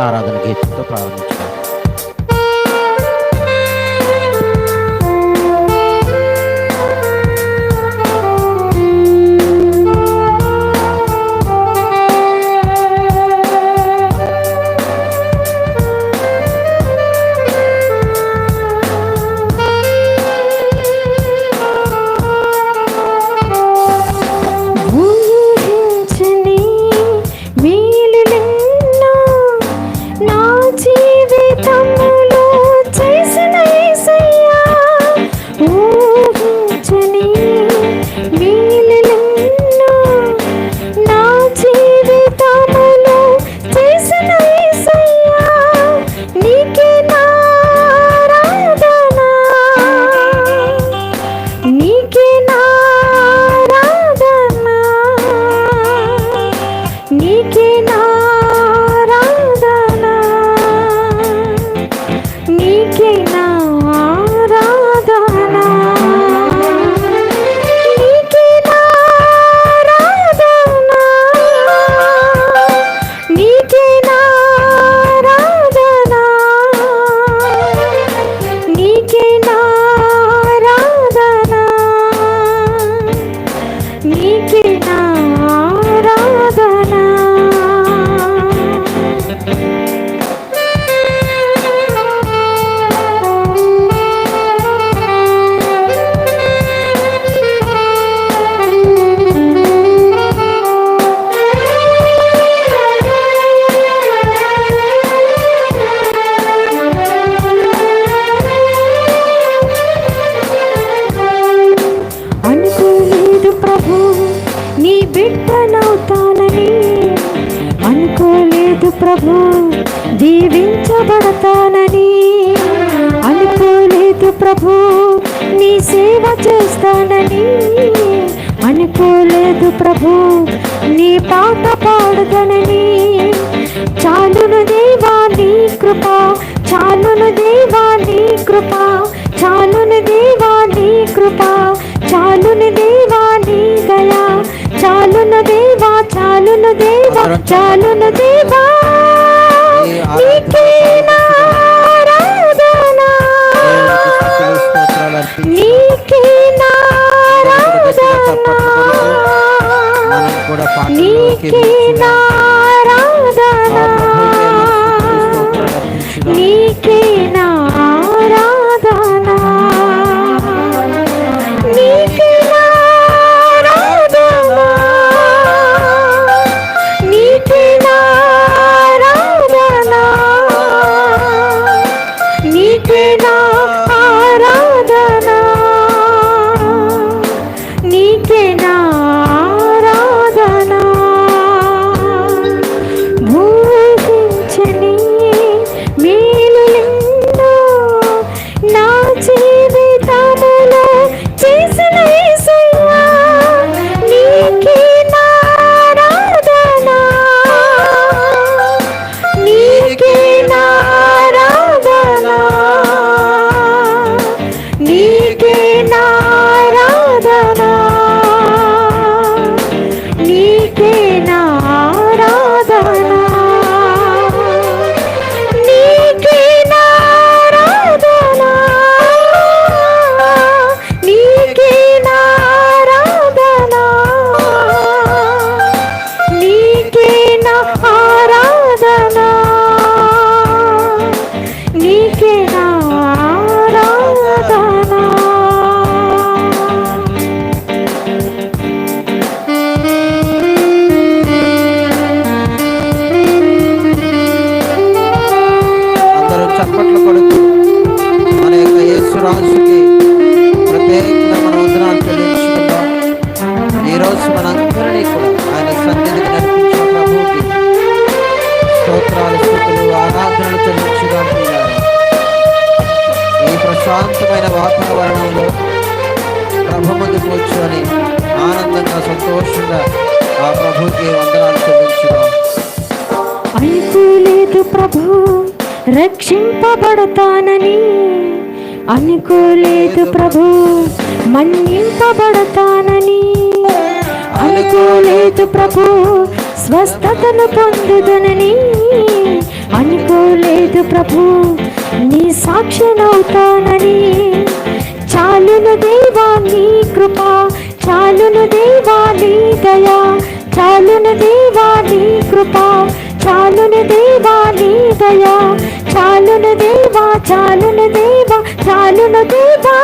ఆరాధన గీతంతో ప్రారంభించుకోవాలి దీవించబడతానని అనుకోలేదు ప్రభు నీ సేవ చేస్తానని అనుకోలేదు ప్రభు నీ పాట పాడుదనని. చాలును దేవా నీ కృప చాలును దేవా నీ కృప చాలును దేవా నీ కృప చాలును దేవా నీ దయా చాలును దేవా చాలును దేవా చాలును దేవా Kim. ప్రభు ముందు కూర్చొని ఆనందంగా సంతోషంగా ఆ ప్రభుకి వందనాలు చెల్లించుదాం. అనుకోలేదు ప్రభు రక్షింపబడతానని. అనుకోలేదు ప్రభు మన్నింపబడతానని. అనుకోలేదు ప్రభు స్వస్థతను పొందుదనని. అనుకోలేదు ప్రభు నీ సాక్షినవుతానని చాలును దేవా నీ కృప చాలును దేవా నీ దయా చాలును దేవా నీ కృప చాలును దేవా నీ దయా చాలును దేవా చాలును దేవా చాలును దేవా.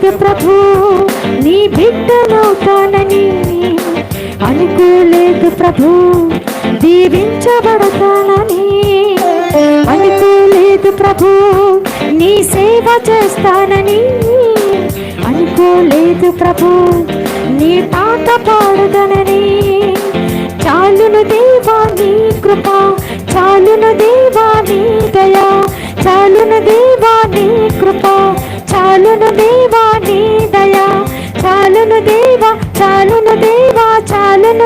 అనుకోలేదు ప్రభు నీ బిడ్డనవుతానని అనుకోలేదు ప్రభు దీవించబడతానని అనుకోలేదు ప్రభు నీ సేవ చేస్తానని అనుకోలేదు ప్రభు నీ పాట పాడుదనని చాలును దేవా నీ కృప చాలును దేవా నీ దయా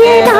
天呐